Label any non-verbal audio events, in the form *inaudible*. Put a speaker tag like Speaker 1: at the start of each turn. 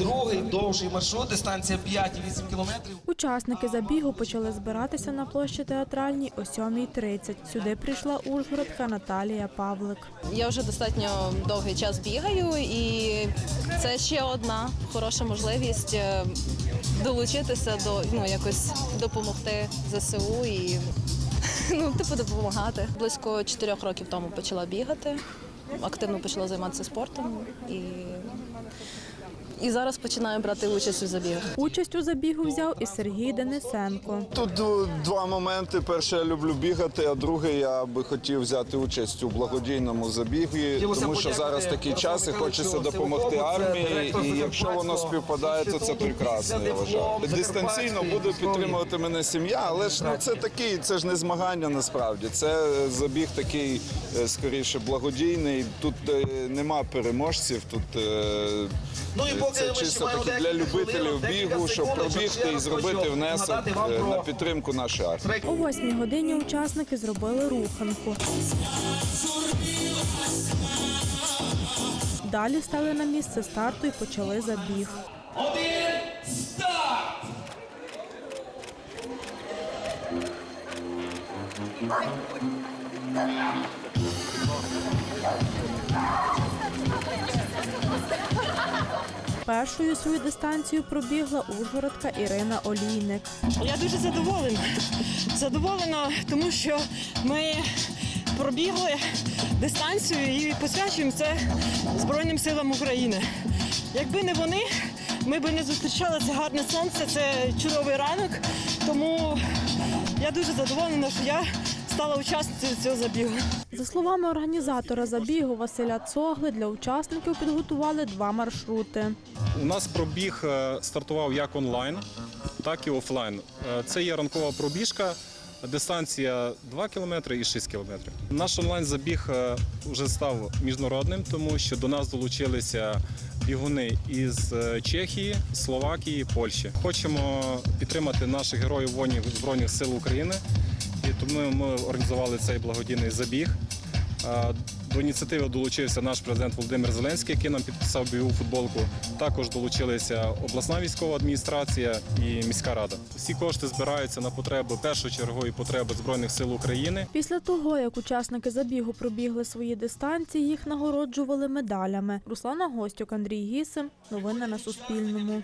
Speaker 1: другий довший маршрут, дистанція 5,8 кілометрів.
Speaker 2: Учасники забігу почали збиратися на площі театральній о 7.30. Сюди прийшла ужгородка Наталія Павлик.
Speaker 3: Я вже достатньо довгий час бігаю, і це ще одна хороша можливість е, долучитися до ну якось допомогти ЗСУ і *laughs* ну типу допомагати. Близько чотирьох років тому почала бігати, активно почала займатися спортом і, і зараз починаю брати участь у забігах.
Speaker 2: Участь у забігу взяв і Сергій Денисенко.
Speaker 4: Тут два моменти. Перше, я люблю бігати, а друге, я би хотів взяти участь у благодійному забігі, тому що зараз такий час і хочеться допомогти армії. І якщо воно співпадає, то це прекрасно. Я вважаю. Дистанційно буде підтримувати мене сім'я, але ж ну це такий, це ж не змагання насправді. Це забіг такий е, скоріше благодійний. Тут е, нема переможців. Тут е,
Speaker 1: Ну і поки
Speaker 4: це
Speaker 1: ми ще
Speaker 4: чисто
Speaker 1: маємо
Speaker 4: таки для
Speaker 1: декілька
Speaker 4: любителів
Speaker 1: хвилин, декілька
Speaker 4: бігу, щоб пробігти і
Speaker 1: раз
Speaker 4: зробити
Speaker 1: хочу
Speaker 4: внесок
Speaker 1: нагадати вам
Speaker 4: е,
Speaker 1: про
Speaker 4: на підтримку нашої армії.
Speaker 2: О 8 годині учасники зробили руханку. Далі стали на місце старту і почали забіг.
Speaker 1: Один старт!
Speaker 2: Першою свою дистанцію пробігла ужгородка Ірина Олійник.
Speaker 5: Я дуже задоволена. Задоволена, тому що ми пробігли дистанцію і посвячуємо це Збройним силам України. Якби не вони, ми б не зустрічали це гарне сонце, це чудовий ранок. Тому я дуже задоволена, що я стала учасницею цього забігу.
Speaker 2: За словами організатора забігу Василя Цогли, для учасників підготували два маршрути.
Speaker 6: У нас пробіг е, стартував як онлайн, так і офлайн. Е, Це є ранкова пробіжка, дистанція 2 км і 6 км. Наш онлайн-забіг е, вже став міжнародним, тому що до нас долучилися бігуни із Чехії, Словакії, Польщі. Хочемо підтримати наших героїв воїнів Збройних сил України, тому ми організували цей благодійний забіг. До ініціативи долучився наш президент Володимир Зеленський, який нам підписав бойову футболку. Також долучилися обласна військова адміністрація і міська рада. Всі кошти збираються на потреби першочергової потреби збройних сил України.
Speaker 2: Після того, як учасники забігу пробігли свої дистанції, їх нагороджували медалями. Руслана Гостюк, Андрій Гісим. Новини на Суспільному.